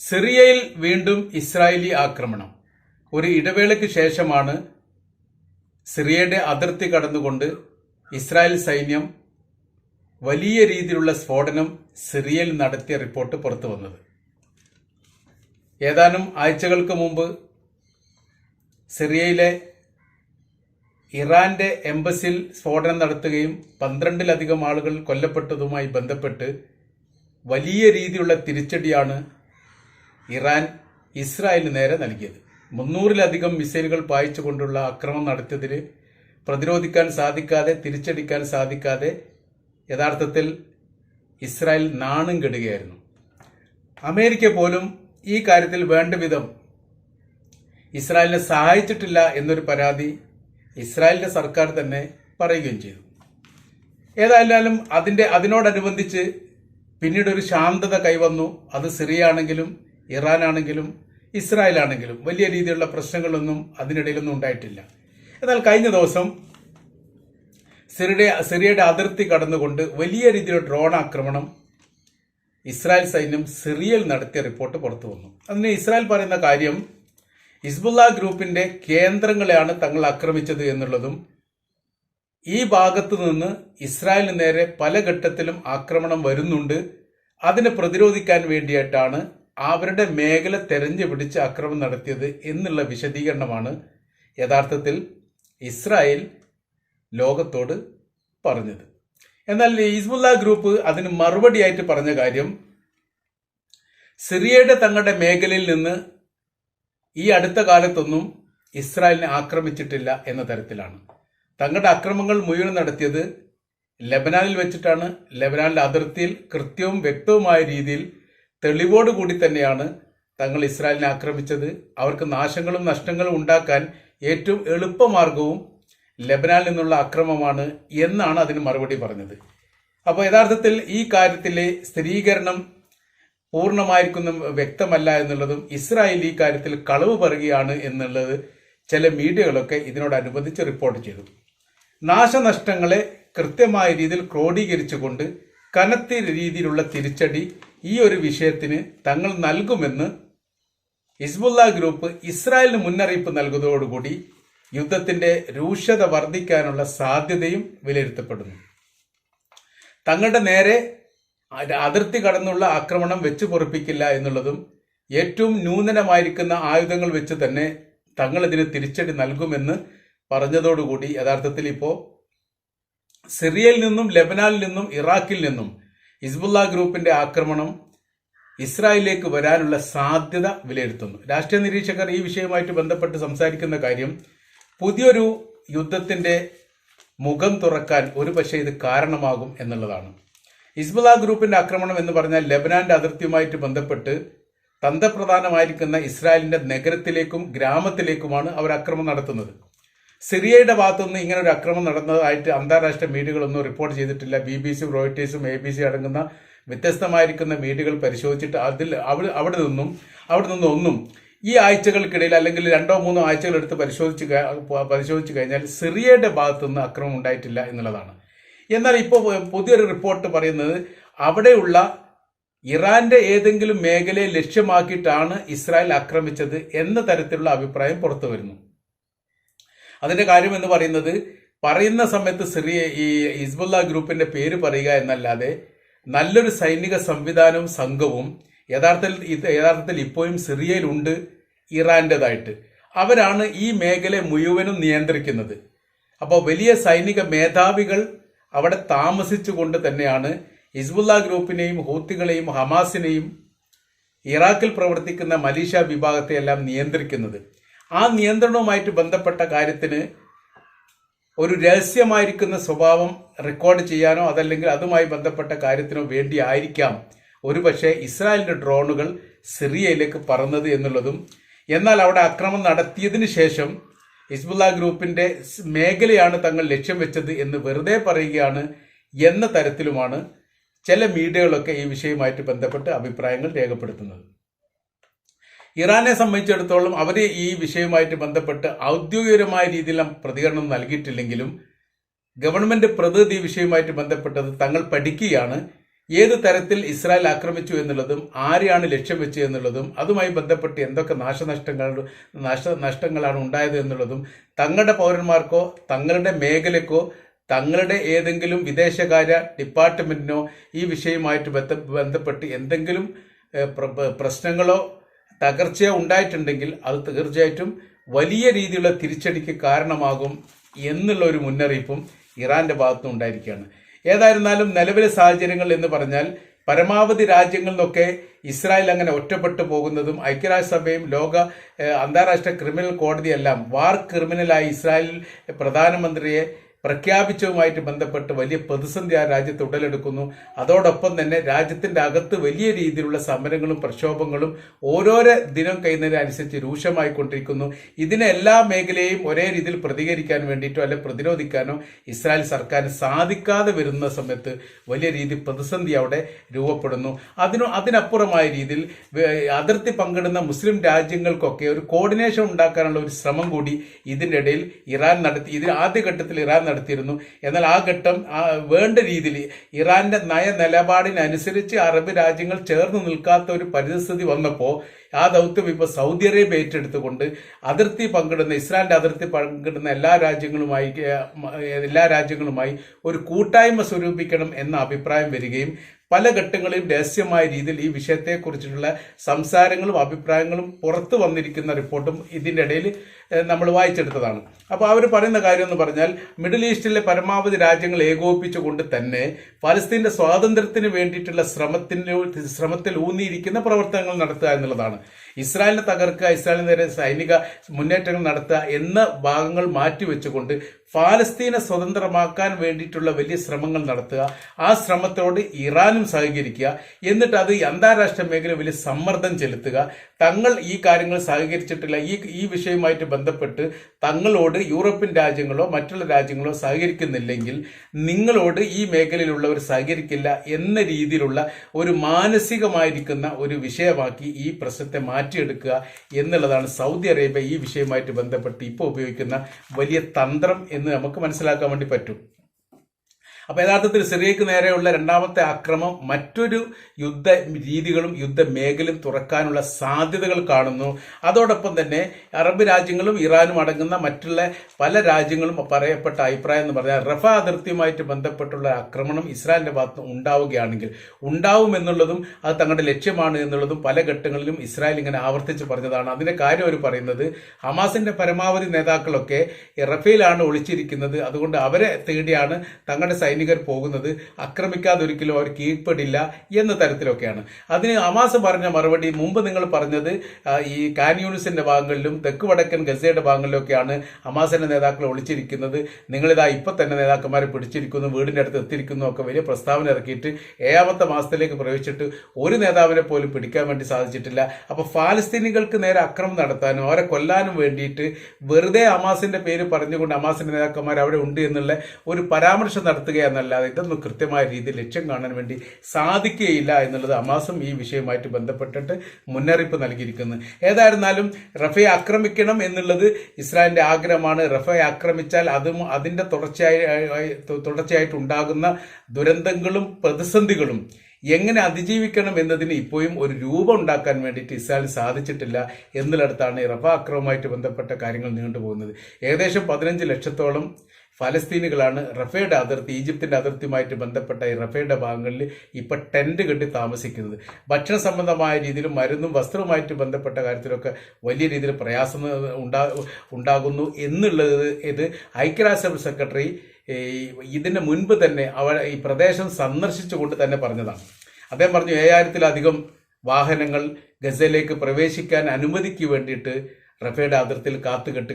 സിറിയയിൽ വീണ്ടും ഇസ്രായേലി ആക്രമണം. ഒരു ഇടവേളയ്ക്ക് ശേഷമാണ് സിറിയയുടെ അതിർത്തി കടന്നുകൊണ്ട് ഇസ്രായേൽ സൈന്യം വലിയ രീതിയിലുള്ള സ്ഫോടനം സിറിയയിൽ നടത്തിയ റിപ്പോർട്ട് പുറത്തു വന്നത്. ഏതാനും ആഴ്ചകൾക്ക് മുമ്പ് സിറിയയിലെ ഇറാന്റെ എംബസിയിൽ സ്ഫോടനം നടത്തുകയും പന്ത്രണ്ടിലധികം ആളുകൾ കൊല്ലപ്പെട്ടതുമായി ബന്ധപ്പെട്ട് വലിയ രീതിയിലുള്ള തിരിച്ചടിയാണ് ഇറാൻ ഇസ്രായേലിന് നേരെ നൽകിയത്. മുന്നൂറിലധികം മിസൈലുകൾ പായിച്ചുകൊണ്ടുള്ള ആക്രമണം നടത്തിയതിന് പ്രതിരോധിക്കാൻ സാധിക്കാതെ തിരിച്ചടിക്കാൻ സാധിക്കാതെ യഥാർത്ഥത്തിൽ ഇസ്രായേൽ നാണം കെടുകയായിരുന്നു. അമേരിക്ക പോലും ഈ കാര്യത്തിൽ വേണ്ട വിധം ഇസ്രായേലിനെ സഹായിച്ചിട്ടില്ല എന്നൊരു പരാതി ഇസ്രായേലിന്റെ സർക്കാർ തന്നെ പറയുകയും ചെയ്തു. ഏതായാലും അതിന്റെ അതിനോടനുബന്ധിച്ച് പിന്നീട് ഒരു ശാന്തത കൈവന്നു. അത് സിറിയ ആണെങ്കിലും ഇസ്രായേൽ ആണെങ്കിലും വലിയ രീതിയിലുള്ള പ്രശ്നങ്ങളൊന്നും അതിനിടയിലൊന്നും ഉണ്ടായിട്ടില്ല. എന്നാൽ കഴിഞ്ഞ ദിവസം സിറിയ സിറിയയുടെ അതിർത്തി കടന്നുകൊണ്ട് വലിയ രീതിയിലുള്ള ഡ്രോൺ ആക്രമണം ഇസ്രായേൽ സൈന്യം സിറിയയിൽ നടത്തിയ റിപ്പോർട്ട് പുറത്തു വന്നു. അതിന് ഇസ്രായേൽ പറയുന്ന കാര്യം ഹിസ്ബുല്ല ഗ്രൂപ്പിന്റെ കേന്ദ്രങ്ങളെയാണ് തങ്ങൾ ആക്രമിച്ചത് എന്നുള്ളതും ഈ ഭാഗത്തു നിന്ന് ഇസ്രായേലിന് നേരെ പല ഘട്ടത്തിലും ആക്രമണം വരുന്നുണ്ട്. അതിനെ പ്രതിരോധിക്കാൻ വേണ്ടിയിട്ടാണ് അവരുടെ മേഖല തെരഞ്ഞു പിടിച്ച് അക്രമം നടത്തിയത് എന്നുള്ള വിശദീകരണമാണ് യഥാർത്ഥത്തിൽ ഇസ്രായേൽ ലോകത്തോട് പറഞ്ഞത്. എന്നാൽ ഹിസ്ബുല്ല ഗ്രൂപ്പ് അതിന് മറുപടിയായിട്ട് പറഞ്ഞ കാര്യം സിറിയയുടെ തങ്ങളുടെ മേഖലയിൽ നിന്ന് ഈ അടുത്ത കാലത്തൊന്നും ഇസ്രായേലിനെ ആക്രമിച്ചിട്ടില്ല എന്ന തരത്തിലാണ്. തങ്ങളുടെ അക്രമങ്ങൾ മുഴുവൻ നടത്തിയത് ലബനാനിൽ വെച്ചിട്ടാണ്. ലബനാനിലെ അതിർത്തിയിൽ കൃത്യവും വ്യക്തവുമായ രീതിയിൽ തെളിവോടുകൂടി തന്നെയാണ് തങ്ങൾ ഇസ്രായേലിനെ ആക്രമിച്ചത്. അവർക്ക് നാശങ്ങളും നഷ്ടങ്ങളും ഉണ്ടാക്കാൻ ഏറ്റവും എളുപ്പമാർഗവും ലബനാനിൽ നിന്നുള്ള അക്രമമാണ് എന്നാണ് അതിന് മറുപടി പറഞ്ഞത്. അപ്പോൾ യഥാർത്ഥത്തിൽ ഈ കാര്യത്തിലെ സ്ഥിരീകരണം പൂർണമായിരിക്കുന്ന വ്യക്തമല്ല എന്നുള്ളതും ഇസ്രായേൽ ഈ കാര്യത്തിൽ കളവ് പറയുകയാണ് എന്നുള്ളത് ചില മീഡിയകളൊക്കെ ഇതിനോടനുബന്ധിച്ച് റിപ്പോർട്ട് ചെയ്തു. നാശനഷ്ടങ്ങളെ കൃത്യമായ രീതിയിൽ ക്രോഡീകരിച്ചുകൊണ്ട് കനത്തി രീതിയിലുള്ള തിരിച്ചടി ഈ ഒരു വിഷയത്തിന് തങ്ങൾ നൽകുമെന്ന് ഹിസ്ബുല്ല ഗ്രൂപ്പ് ഇസ്രായേലിന് മുന്നറിയിപ്പ് നൽകുന്നതോടുകൂടി യുദ്ധത്തിന്റെ രൂക്ഷത വർദ്ധിക്കാനുള്ള സാധ്യതയും വിലയിരുത്തപ്പെടുന്നു. തങ്ങളുടെ നേരെ അതിർത്തി കടന്നുള്ള ആക്രമണം വെച്ചു പൊറപ്പിക്കില്ല എന്നുള്ളതും ഏറ്റവും നൂതനമായിരിക്കുന്ന ആയുധങ്ങൾ വെച്ച് തന്നെ തങ്ങൾ ഇതിന് തിരിച്ചടി നൽകുമെന്ന് പറഞ്ഞതോടുകൂടി യഥാർത്ഥത്തിൽ ഇപ്പോൾ സിറിയയിൽ നിന്നും ലബനാനിൽ നിന്നും ഇറാഖിൽ നിന്നും ഹിസ്ബുല്ല ഗ്രൂപ്പിന്റെ ആക്രമണം ഇസ്രായേലിലേക്ക് വരാനുള്ള സാധ്യത വിലയിരുത്തുന്നു. രാഷ്ട്രീയ നിരീക്ഷകർ ഈ വിഷയവുമായിട്ട് ബന്ധപ്പെട്ട് സംസാരിക്കുന്ന കാര്യം പുതിയൊരു യുദ്ധത്തിന്റെ മുഖം തുറക്കാൻ ഒരുപക്ഷെ ഇത് കാരണമാകും എന്നുള്ളതാണ്. ഹിസ്ബുല്ല ഗ്രൂപ്പിന്റെ ആക്രമണം എന്ന് പറഞ്ഞാൽ ലബനാന്റെ അതിർത്തിയുമായിട്ട് ബന്ധപ്പെട്ട് തന്ത്രപ്രധാനമായിരിക്കുന്ന ഇസ്രായേലിന്റെ നഗരത്തിലേക്കും ഗ്രാമത്തിലേക്കുമാണ് അവർ ആക്രമണം നടത്തുന്നത്. സിറിയയുടെ ഭാഗത്തുനിന്ന് ഇങ്ങനെ ഒരു അക്രമം നടന്നതായിട്ട് അന്താരാഷ്ട്ര മീഡിയകളൊന്നും റിപ്പോർട്ട് ചെയ്തിട്ടില്ല. ബി ബി സി റോയിറ്റേഴ്സും എ ബി സി അടങ്ങുന്ന വ്യത്യസ്തമായിരിക്കുന്ന മീഡിയകൾ പരിശോധിച്ചിട്ട് അതിൽ അവിടെ അവിടെ നിന്നും അവിടെ നിന്നും ഒന്നും ഈ ആഴ്ചകൾക്കിടയിൽ അല്ലെങ്കിൽ രണ്ടോ മൂന്നോ ആഴ്ചകൾ എടുത്ത് പരിശോധിച്ച് പരിശോധിച്ച് കഴിഞ്ഞാൽ സിറിയയുടെ ഭാഗത്തുനിന്ന് അക്രമം ഉണ്ടായിട്ടില്ല എന്നുള്ളതാണ്. എന്നാൽ ഇപ്പോൾ പുതിയൊരു റിപ്പോർട്ട് പറയുന്നത് അവിടെയുള്ള ഇറാന്റെ ഏതെങ്കിലും മേഖലയെ ലക്ഷ്യമാക്കിയിട്ടാണ് ഇസ്രായേൽ ആക്രമിച്ചത് എന്ന തരത്തിലുള്ള അഭിപ്രായം പുറത്തു വരുന്നു അതിന്റെ കാര്യം എന്ന് പറയുന്നത് പറയുന്ന സമയത്ത് സിറിയ ഈ ഹിസ്ബുല്ല ഗ്രൂപ്പിന്റെ പേര് പറയുക എന്നല്ലാതെ നല്ലൊരു സൈനിക സംവിധാനവും സംഘവും യഥാർത്ഥത്തിൽ യഥാർത്ഥത്തിൽ ഇപ്പോഴും സിറിയയിലുണ്ട് ഇറാന്റേതായിട്ട്. അവരാണ് ഈ മേഖല മുഴുവനും നിയന്ത്രിക്കുന്നത്. അപ്പോൾ വലിയ സൈനിക മേധാവികൾ അവിടെ താമസിച്ചുകൊണ്ട് തന്നെയാണ് ഹിസ്ബുല്ല ഗ്രൂപ്പിനെയും ഹൂത്തികളെയും ഹമാസിനെയും ഇറാഖിൽ പ്രവർത്തിക്കുന്ന മലീഷ്യ വിഭാഗത്തെയെല്ലാം നിയന്ത്രിക്കുന്നത്. ആ നിയന്ത്രണവുമായിട്ട് ബന്ധപ്പെട്ട കാര്യത്തിന് ഒരു രഹസ്യമായിരിക്കുന്ന സ്വഭാവം റെക്കോർഡ് ചെയ്യാനോ അതല്ലെങ്കിൽ അതുമായി ബന്ധപ്പെട്ട കാര്യത്തിനോ വേണ്ടി ആയിരിക്കാം. ഒരുപക്ഷെ ഇസ്രായേലിന്റെ ഡ്രോണുകൾ സിറിയയിലേക്ക് പറന്നത് എന്നുള്ളതും എന്നാൽ അവിടെ അക്രമം നടത്തിയതിന് ശേഷം ഹിസ്ബുല്ല ഗ്രൂപ്പിന്റെ മേഖലയാണ് തങ്ങൾ ലക്ഷ്യം വെച്ചത് എന്ന് വെറുതെ പറയുകയാണ് എന്ന തരത്തിലുമാണ് ചില മീഡിയകളൊക്കെ ഈ വിഷയവുമായിട്ട് ബന്ധപ്പെട്ട് അഭിപ്രായങ്ങൾ രേഖപ്പെടുത്തുന്നത്. ഇറാനെ സംബന്ധിച്ചിടത്തോളം അവർ ഈ വിഷയവുമായിട്ട് ബന്ധപ്പെട്ട് ഔദ്യോഗികമായ രീതിയിലും പ്രതികരണം നൽകിയിട്ടില്ലെങ്കിലും ഗവൺമെന്റ് പ്രതിനിധി വിഷയവുമായിട്ട് ബന്ധപ്പെട്ടത് തങ്ങൾ പഠിക്കുകയാണ്. ഏത് തരത്തിൽ ഇസ്രായേൽ ആക്രമിച്ചു എന്നുള്ളതും ആരെയാണ് ലക്ഷ്യം വെച്ചു എന്നുള്ളതും അതുമായി ബന്ധപ്പെട്ട് എന്തൊക്കെ നാശനഷ്ടങ്ങൾ നാശ നഷ്ടങ്ങളാണ് ഉണ്ടായത് എന്നുള്ളതും തങ്ങളുടെ പൗരന്മാർക്കോ തങ്ങളുടെ മേഖലക്കോ തങ്ങളുടെ ഏതെങ്കിലും വിദേശകാര്യ ഡിപ്പാർട്ട്മെന്റിനോ ഈ വിഷയവുമായിട്ട് ബന്ധപ്പെട്ട് എന്തെങ്കിലും പ്രശ്നങ്ങളോ തകർച്ചയോ ഉണ്ടായിട്ടുണ്ടെങ്കിൽ അത് തീർച്ചയായിട്ടും വലിയ രീതിയിലുള്ള തിരിച്ചടിക്ക് കാരണമാകും എന്നുള്ള ഒരു മുന്നറിയിപ്പും ഇറാന്റെ ഭാഗത്തു ഉണ്ടായിരിക്കുകയാണ്. ഏതായിരുന്നാലും നിലവിലെ സാഹചര്യങ്ങൾ എന്ന് പറഞ്ഞാൽ പരമാവധി രാജ്യങ്ങളിൽ നിന്നൊക്കെ ഇസ്രായേൽ അങ്ങനെ ഒറ്റപ്പെട്ടു പോകുന്നതും ഐക്യരാഷ്ട്രസഭയും ലോക അന്താരാഷ്ട്ര ക്രിമിനൽ കോടതിയെല്ലാം വാർ ക്രിമിനലായി ഇസ്രായേൽ പ്രധാനമന്ത്രിയെ പ്രഖ്യാപിച്ചതുമായിട്ട് ബന്ധപ്പെട്ട് വലിയ പ്രതിസന്ധി ആ രാജ്യത്ത് ഉടലെടുക്കുന്നു. അതോടൊപ്പം തന്നെ രാജ്യത്തിന്റെ അകത്ത് വലിയ രീതിയിലുള്ള സമരങ്ങളും പ്രക്ഷോഭങ്ങളും ഓരോരോ ദിനം കഴിയുന്നതിനനുസരിച്ച് രൂക്ഷമായിക്കൊണ്ടിരിക്കുന്നു. ഇതിനെ എല്ലാ മേഖലയെയും ഒരേ രീതിയിൽ പ്രതികരിക്കാൻ വേണ്ടിയിട്ടോ അല്ലെ പ്രതിരോധിക്കാനോ ഇസ്രായേൽ സർക്കാരിന് സാധിക്കാതെ വരുന്ന സമയത്ത് വലിയ രീതിയിൽ പ്രതിസന്ധി അവിടെ രൂപപ്പെടുന്നു. അതിനു അതിനപ്പുറമായ രീതിയിൽ അതിർത്തി പങ്കിടുന്ന മുസ്ലിം രാജ്യങ്ങൾക്കൊക്കെ ഒരു കോർഡിനേഷൻ ഉണ്ടാക്കാനുള്ള ഒരു ശ്രമം കൂടി ഇതിന്റെ ഇടയിൽ ഇറാൻ നടത്തി. ഇതിന് ആദ്യഘട്ടത്തിൽ ഇറാൻ നടത്തിയിരുന്നു. എന്നാൽ ആ ഘട്ടം വേണ്ട രീതിയിൽ ഇറാന്റെ നയ നിലപാടിനനുസരിച്ച് അറബ് രാജ്യങ്ങൾ ചേർന്ന് നിൽക്കാത്ത ഒരു പരിസ്ഥിതി വന്നപ്പോൾ ആ ദൗത്യം ഇപ്പോൾ സൗദി അറേബ്യ ഏറ്റെടുത്തുകൊണ്ട് അതിർത്തി പങ്കിടുന്ന ഇസ്രായേലിന്റെ അതിർത്തി പങ്കിടുന്ന എല്ലാ രാജ്യങ്ങളുമായി എല്ലാ രാജ്യങ്ങളുമായി ഒരു കൂട്ടായ്മ സ്വരൂപിക്കണം എന്ന അഭിപ്രായം വരികയും പല ഘട്ടങ്ങളിലും രഹസ്യമായ രീതിയിൽ ഈ വിഷയത്തെക്കുറിച്ചിട്ടുള്ള സംസാരങ്ങളും അഭിപ്രായങ്ങളും പുറത്തു വന്നിരിക്കുന്ന റിപ്പോർട്ടും ഇതിന്റെ ഇടയിൽ നമ്മൾ വായിച്ചെടുത്തതാണ്. അപ്പോൾ അവർ പറയുന്ന കാര്യം എന്ന് പറഞ്ഞാൽ മിഡിൽ ഈസ്റ്റിലെ പരമാവധി രാജ്യങ്ങൾ ഏകോപിപ്പിച്ചുകൊണ്ട് തന്നെ പലസ്തീന്റെ സ്വാതന്ത്ര്യത്തിന് വേണ്ടിയിട്ടുള്ള ശ്രമത്തിന് ശ്രമത്തിൽ ഊന്നിയിരിക്കുന്ന പ്രവർത്തനങ്ങൾ നടത്തുക എന്നുള്ളതാണ്. ഇസ്രായേലിനെ തകർക്കുക ഇസ്രായേലിന് നേരെ സൈനിക മുന്നേറ്റങ്ങൾ നടത്തുക എന്ന ഭാഗങ്ങൾ മാറ്റിവെച്ചുകൊണ്ട് ഫാലസ്തീനെ സ്വതന്ത്രമാക്കാൻ വേണ്ടിയിട്ടുള്ള വലിയ ശ്രമങ്ങൾ നടത്തുക ആ ശ്രമത്തോട് ഇറാനും സഹകരിക്കുക എന്നിട്ട് അത് അന്താരാഷ്ട്ര മേഖല വലിയ സമ്മർദ്ദം ചെലുത്തുക. തങ്ങൾ ഈ കാര്യങ്ങൾ സഹകരിച്ചിട്ടില്ല. ഈ ഈ വിഷയവുമായിട്ട് ബന്ധപ്പെട്ട് തങ്ങളോട് യൂറോപ്യൻ രാജ്യങ്ങളോ മറ്റുള്ള രാജ്യങ്ങളോ സഹകരിക്കുന്നില്ലെങ്കിൽ നിങ്ങളോട് ഈ മേഖലയിലുള്ളവർ സഹകരിക്കില്ല എന്ന രീതിയിലുള്ള ഒരു മാനസികമായിരിക്കുന്ന ഒരു വിഷയമാക്കി ഈ പ്രശ്നത്തെ മാറ്റിയെടുക്കുക എന്നുള്ളതാണ് സൗദി അറേബ്യ ഈ വിഷയവുമായിട്ട് ബന്ധപ്പെട്ട് ഇപ്പോൾ ഉപയോഗിക്കുന്ന വലിയ തന്ത്രം എന്ന് നമുക്ക് മനസ്സിലാക്കാൻ വേണ്ടി പറ്റും. അപ്പൊ യഥാർത്ഥത്തിൽ സിറിയക്ക് നേരെയുള്ള രണ്ടാമത്തെ ആക്രമം മറ്റൊരു യുദ്ധ രീതികളും യുദ്ധ മേഖലയും തുറക്കാനുള്ള സാധ്യതകൾ കാണുന്നു. അതോടൊപ്പം തന്നെ അറബ് രാജ്യങ്ങളും ഇറാനും അടങ്ങുന്ന മറ്റുള്ള പല രാജ്യങ്ങളും പറയപ്പെട്ട അഭിപ്രായം എന്ന് പറഞ്ഞാൽ റഫ അതിർത്തിയുമായിട്ട് ബന്ധപ്പെട്ടുള്ള ആക്രമണം ഇസ്രായേലിന്റെ ഭാഗത്ത് ഉണ്ടാവുകയാണെങ്കിൽ ഉണ്ടാവുമെന്നുള്ളതും അത് തങ്ങളുടെ ലക്ഷ്യമാണ് എന്നുള്ളതും പല ഘട്ടങ്ങളിലും ഇസ്രായേൽ ഇങ്ങനെ ആവർത്തിച്ച് പറഞ്ഞതാണ്. അതിന്റെ കാര്യം അവർ പറയുന്നത് ഹമാസിന്റെ പരമാവധി നേതാക്കളൊക്കെ റഫയിലാണ് ഒളിച്ചിരിക്കുന്നത്. അതുകൊണ്ട് അവരെ തേടിയാണ് തങ്ങളുടെ സൈനികർ പോകുന്നത് ആക്രമിക്കാതെ ഒരിക്കലും അവർ കീഴ്പ്പെടില്ല എന്ന തരത്തിലൊക്കെയാണ്. അതിന് അമാസ പറഞ്ഞ മറുപടി മുമ്പ് നിങ്ങൾ പറഞ്ഞത് ഈ കാൻ യൂണിസിന്റെ ഭാഗങ്ങളിലും തെക്ക് വടക്കൻ ഗസയുടെ ഭാഗങ്ങളിലൊക്കെയാണ് അമാസിന്റെ നേതാക്കൾ ഒളിച്ചിരിക്കുന്നത്. നിങ്ങളിതാ ഇപ്പൊ തന്നെ നേതാക്കന്മാരെ പിടിച്ചിരിക്കുന്നു വീടിന്റെ അടുത്ത് എത്തിയിരിക്കുന്നു ഒക്കെ വലിയ പ്രസ്താവന ഇറക്കിയിട്ട് ഏഴാമത്തെ മാസത്തിലേക്ക് പ്രവേശിച്ചിട്ട് ഒരു നേതാവിനെ പോലും പിടിക്കാൻ വേണ്ടി സാധിച്ചിട്ടില്ല. അപ്പൊ ഫാലസ്തീനികൾക്ക് നേരെ അക്രമം നടത്താനും അവരെ കൊല്ലാനും വേണ്ടിയിട്ട് വെറുതെ അമാസിന്റെ പേര് പറഞ്ഞുകൊണ്ട് അമാസിന്റെ നേതാക്കന്മാർ അവിടെ ഉണ്ട് എന്നുള്ള ഒരു പരാമർശം നടത്തുകയെന്നല്ലാതെ ഇതൊന്നും കൃത്യമായ രീതിയിൽ ലക്ഷ്യം കാണാൻ വേണ്ടി സാധിക്കുകയില്ല എന്നുള്ളത് അമാസും ഈ വിഷയവുമായിട്ട് ബന്ധപ്പെട്ടിട്ട് മുന്നറിയിപ്പ് നൽകിയിരിക്കുന്നു. ഏതായിരുന്നാലും റഫയെ ആക്രമിക്കണം എന്നുള്ളത് ഇസ്രായേലിന്റെ ആഗ്രഹമാണ്. റഫയെ ആക്രമിച്ചാൽ അതും അതിന്റെ തുടർച്ചയായി തുടർച്ചയായിട്ട് ഉണ്ടാകുന്ന ദുരന്തങ്ങളും പ്രതിസന്ധികളും എങ്ങനെ അതിജീവിക്കണം എന്നതിന് ഇപ്പോഴും ഒരു രൂപം ഉണ്ടാക്കാൻ വേണ്ടിയിട്ട് ഇസ്രായേൽ സാധിച്ചിട്ടില്ല എന്നുള്ളടത്താണ് ഈ റഫ അക്രമവുമായിട്ട് ബന്ധപ്പെട്ട കാര്യങ്ങൾ നീണ്ടുപോകുന്നത്. ഏകദേശം പതിനഞ്ച് ലക്ഷത്തോളം ഫലസ്തീനുകളാണ് റഫേയുടെ അതിർത്തി ഈജിപ്തിന്റെ അതിർത്തിയുമായിട്ട് ബന്ധപ്പെട്ട ഈ റഫേയുടെ ഭാഗങ്ങളിൽ ഇപ്പൊ ടെന്റ് കെട്ടി താമസിക്കുന്നത്. ഭക്ഷണ സംബന്ധമായ രീതിയിലും മരുന്നും വസ്ത്രവുമായിട്ട് ബന്ധപ്പെട്ട കാര്യത്തിലൊക്കെ വലിയ രീതിയിൽ പ്രയാസം ഉണ്ടാ ഉണ്ടാകുന്നു എന്നുള്ളത് ഇത് ഐക്യരാഷ്ട്ര സെക്രട്ടറി ഇതിന് മുൻപ് തന്നെ അവ ഈ പ്രദേശം സന്ദർശിച്ചുകൊണ്ട് തന്നെ പറഞ്ഞതാണ്. അദ്ദേഹം പറഞ്ഞു ഏഴായിരത്തിലധികം വാഹനങ്ങൾ ഗസയിലേക്ക് പ്രവേശിക്കാൻ അനുമതിക്ക് വേണ്ടിയിട്ട് റഫയുടെ അതിർത്തിയിൽ കാത്തുകെട്ട്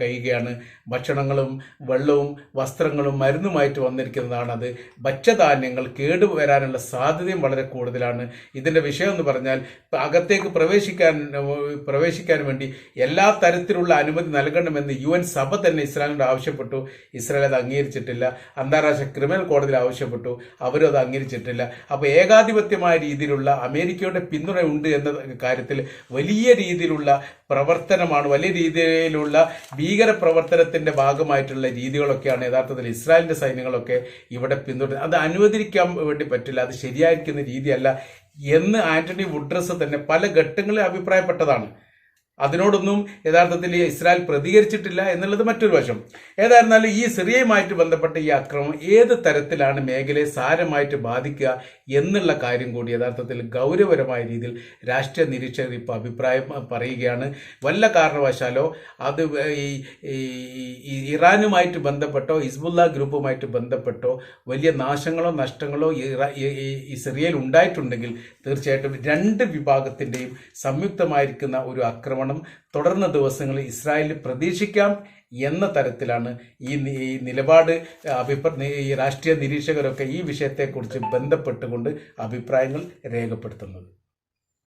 കഴിയുകയാണ് ഭക്ഷണങ്ങളും വെള്ളവും വസ്ത്രങ്ങളും മരുന്നുമായിട്ട് വന്നിരിക്കുന്നതാണ് അത്. ഭക്ഷ്യധാന്യങ്ങൾ കേടുവരാനുള്ള സാധ്യതയും വളരെ കൂടുതലാണ്. ഇതിന്റെ വിഷയം എന്ന് പറഞ്ഞാൽ അകത്തേക്ക് പ്രവേശിക്കാൻ പ്രവേശിക്കാൻ വേണ്ടി എല്ലാ തരത്തിലുള്ള അനുമതി നൽകണമെന്ന് യു എൻ സഭ തന്നെ ഇസ്രായേലിനോട് ആവശ്യപ്പെട്ടു. ഇസ്രായേൽ അത് അംഗീകരിച്ചിട്ടില്ല. അന്താരാഷ്ട്ര ക്രിമിനൽ കോടതിയിൽ ആവശ്യപ്പെട്ടു. അവരും അത് അംഗീകരിച്ചിട്ടില്ല. അപ്പോൾ ഏകാധിപത്യമായ രീതിയിലുള്ള അമേരിക്കയുടെ പിന്തുണ ഉണ്ട് എന്ന കാര്യത്തിൽ വലിയ രീതിയിലുള്ള പ്രവർത്തനം പ്രവർത്തനമാണ്. വലിയ രീതിയിലുള്ള ഭീകര പ്രവർത്തനത്തിന്റെ ഭാഗമായിട്ടുള്ള രീതികളൊക്കെയാണ് യഥാർത്ഥത്തിൽ ഇസ്രായേലിന്റെ സൈന്യങ്ങളൊക്കെ ഇവിടെ പിന്തുടരുന്നത്. അത് അനുവദിക്കാൻ വേണ്ടി പറ്റില്ല. അത് ശരിയായിരിക്കുന്ന രീതിയല്ല എന്ന് ആന്റണി വുഡ്രസ് തന്നെ പല ഘട്ടങ്ങളിൽ അഭിപ്രായപ്പെട്ടതാണ്. അതിനോടൊന്നും യഥാർത്ഥത്തിൽ ഇസ്രായേൽ പ്രതികരിച്ചിട്ടില്ല എന്നുള്ളത് മറ്റൊരു വശം. ഏതായിരുന്നാലും ഈ സിറിയയുമായിട്ട് ബന്ധപ്പെട്ട ഈ അക്രമം ഏത് തരത്തിലാണ് മേഖലയെ സാരമായിട്ട് ബാധിക്കുക എന്നുള്ള കാര്യം കൂടി യഥാർത്ഥത്തിൽ ഗൗരവപരമായ രീതിയിൽ രാഷ്ട്രീയ നിരീക്ഷകർ ഇപ്പോൾ അഭിപ്രായം പറയുകയാണ്. വല്ല കാരണവശാലോ അത് ഈ ഇറാനുമായിട്ട് ബന്ധപ്പെട്ടോ ഹിസ്ബുല്ല ഗ്രൂപ്പുമായിട്ട് ബന്ധപ്പെട്ടോ വലിയ നാശങ്ങളോ നഷ്ടങ്ങളോ ഈ- സിറിയയിൽ ഉണ്ടായിട്ടുണ്ടെങ്കിൽ തീർച്ചയായിട്ടും രണ്ട് വിഭാഗത്തിന്റെയും സംയുക്തമായിരിക്കുന്ന ഒരു ആക്രമണം തുടർന്ന ദിവസങ്ങളിൽ ഇസ്രായേലിൽ പ്രതീക്ഷിക്കാം എന്ന തരത്തിലാണ് ഈ ഈ നിലപാട് അഭിപ്രായ ഈ രാഷ്ട്രീയ നിരീക്ഷകരൊക്കെ ഈ വിഷയത്തെക്കുറിച്ച് ബന്ധപ്പെട്ടുകൊണ്ട് അഭിപ്രായങ്ങൾ രേഖപ്പെടുത്തുന്നത്.